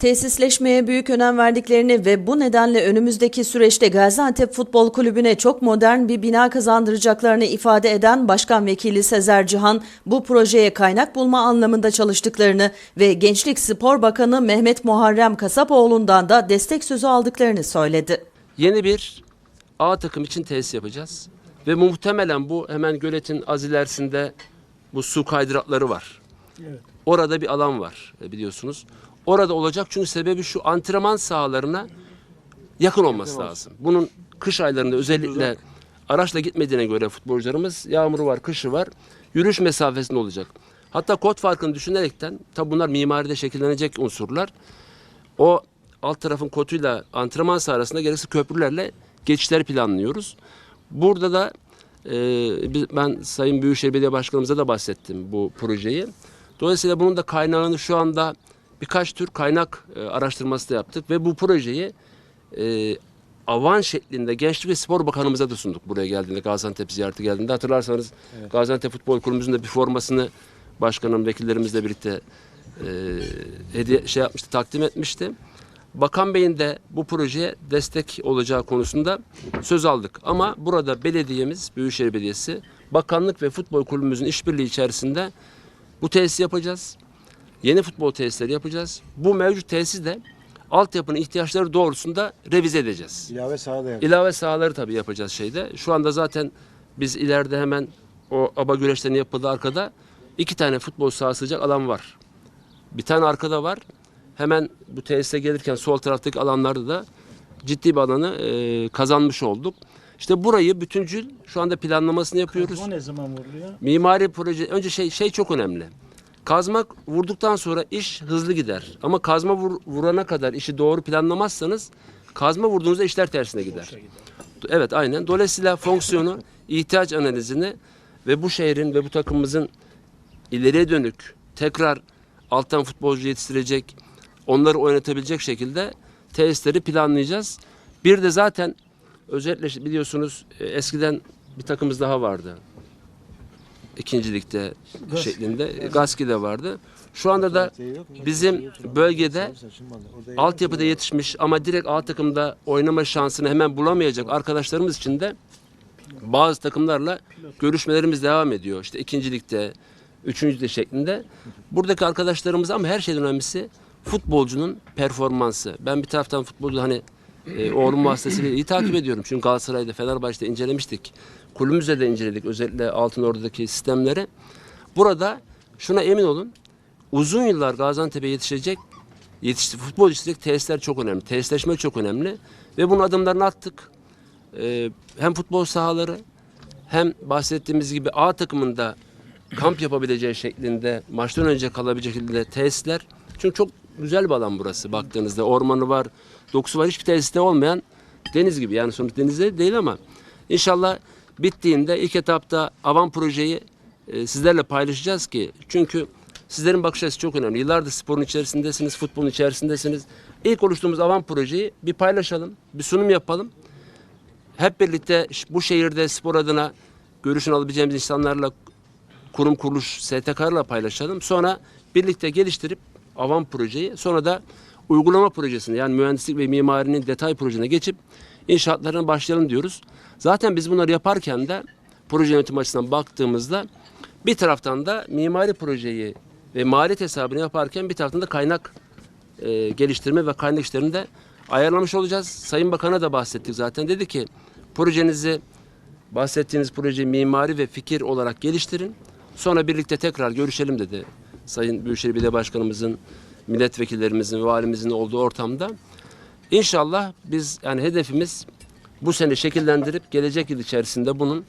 Tesisleşmeye büyük önem verdiklerini ve bu nedenle önümüzdeki süreçte Gaziantep Futbol Kulübü'ne çok modern bir bina kazandıracaklarını ifade eden Başkan Vekili Sezer Cihan, bu projeye kaynak bulma anlamında çalıştıklarını ve Gençlik Spor Bakanı Mehmet Muharrem Kasapoğlu'ndan da destek sözü aldıklarını söyledi. Yeni bir A takım için tesis yapacağız. Ve muhtemelen bu hemen göletin az ilerisinde bu su kaydırakları var. Orada bir alan var e, biliyorsunuz. Orada olacak çünkü sebebi şu antrenman sahalarına yakın olması lazım. Bunun kış aylarında özellikle araçla gitmediğine göre futbolcularımız yağmuru var, kışı var. Yürüyüş mesafesinde olacak. Hatta kod farkını düşünerekten tabi bunlar mimaride şekillenecek unsurlar. O alt tarafın kotuyla antrenman sahasında gerekirse köprülerle geçişler planlıyoruz. Burada da e, ben Sayın Büyükşehir Belediye Başkanımıza da bahsettim bu projeyi. Dolayısıyla bunun da kaynağını şu anda birkaç tür kaynak e, araştırması da yaptık ve bu projeyi e, avan şeklinde Gençlik ve Spor Bakanımıza da sunduk buraya geldiğinde Gaziantep ziyareti geldiğinde. Hatırlarsanız Gaziantep Futbol Kulübümüzün de bir formasını başkanım vekillerimizle birlikte e, hediye şey yapmıştı, takdim etmişti. Bakan Bey'in de bu projeye destek olacağı konusunda söz aldık. Ama burada belediyemiz, Büyükşehir Belediyesi, bakanlık ve futbol kulübümüzün işbirliği içerisinde bu tesisi yapacağız. Yeni futbol tesisleri yapacağız. Bu mevcut tesisi de altyapının ihtiyaçları doğrusunda revize edeceğiz. İlave sahada yap. İlave sahaları tabii yapacağız şeyde. Şu anda zaten biz ileride hemen o aba güreşlerinin yapıldığı arkada iki tane futbol sahası sığacak alan var. Bir tane arkada var. Hemen bu tesise gelirken sol taraftaki alanlarda da ciddi bir alanı e, kazanmış olduk. İşte burayı bütüncül şu anda planlamasını yapıyoruz. O ne zaman vuruluyor? Mimari proje önce şey şey çok önemli. Kazmak vurduktan sonra iş hızlı gider. Ama kazma vur- vurana kadar işi doğru planlamazsanız kazma vurduğunuzda işler tersine gider. Evet aynen. Dolayısıyla fonksiyonu, ihtiyaç analizini ve bu şehrin ve bu takımımızın ileriye dönük tekrar alttan futbolcu yetiştirecek, onları oynatabilecek şekilde tesisleri planlayacağız. Bir de zaten özellikle biliyorsunuz e, eskiden bir takımımız daha vardı. İkinci ligde şeklinde. Gaski'de vardı. Şu anda da bizim bölgede altyapıda yetişmiş ama direkt A takımda oynama şansını hemen bulamayacak arkadaşlarımız için de bazı takımlarla görüşmelerimiz devam ediyor. İşte ikinci ligde, üçüncü ligde şeklinde. Buradaki arkadaşlarımız ama her şeyden önemlisi futbolcunun performansı. Ben bir taraftan futbolu hani e, oğlum vasıtasıyla iyi takip ediyorum. Çünkü Galatasaray'da, Fenerbahçe'de incelemiştik. Kulübümüzde de inceledik özellikle Altın Ordu'daki sistemleri. Burada şuna emin olun uzun yıllar Gaziantep'e yetişecek yetişti, futbol yetiştirecek tesisler çok önemli. Tesisleşme çok önemli. Ve bunun adımlarını attık. Ee, hem futbol sahaları hem bahsettiğimiz gibi A takımında kamp yapabileceği şeklinde maçtan önce kalabilecek şekilde tesisler. Çünkü çok güzel bir alan burası baktığınızda. Ormanı var, dokusu var. Hiçbir tesiste olmayan deniz gibi. Yani sonuçta denizde değil ama inşallah bittiğinde ilk etapta avan projeyi e, sizlerle paylaşacağız ki çünkü sizlerin bakış açısı çok önemli. Yıllardır sporun içerisindesiniz, futbolun içerisindesiniz. İlk oluştuğumuz avan projeyi bir paylaşalım, bir sunum yapalım. Hep birlikte bu şehirde spor adına görüşünü alabileceğimiz insanlarla kurum kuruluş STK'larla paylaşalım. Sonra birlikte geliştirip avan projeyi sonra da uygulama projesini yani mühendislik ve mimarinin detay projesine geçip inşaatlarına başlayalım diyoruz. Zaten biz bunları yaparken de proje yönetim açısından baktığımızda bir taraftan da mimari projeyi ve maliyet hesabını yaparken bir taraftan da kaynak e, geliştirme ve kaynak işlerini de ayarlamış olacağız. Sayın Bakan'a da bahsettik zaten. Dedi ki projenizi bahsettiğiniz projeyi mimari ve fikir olarak geliştirin. Sonra birlikte tekrar görüşelim dedi. Sayın Büyükşehir Belediye Başkanımızın, milletvekillerimizin, valimizin olduğu ortamda. İnşallah biz yani hedefimiz bu sene şekillendirip gelecek yıl içerisinde bunun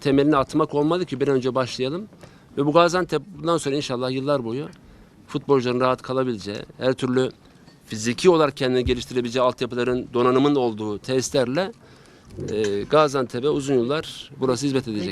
temelini atmak olmalı ki bir önce başlayalım. Ve bu Gaziantep bundan sonra inşallah yıllar boyu futbolcuların rahat kalabileceği, her türlü fiziki olarak kendini geliştirebileceği altyapıların donanımın olduğu tesislerle e, Gaziantep'e uzun yıllar burası hizmet edecek.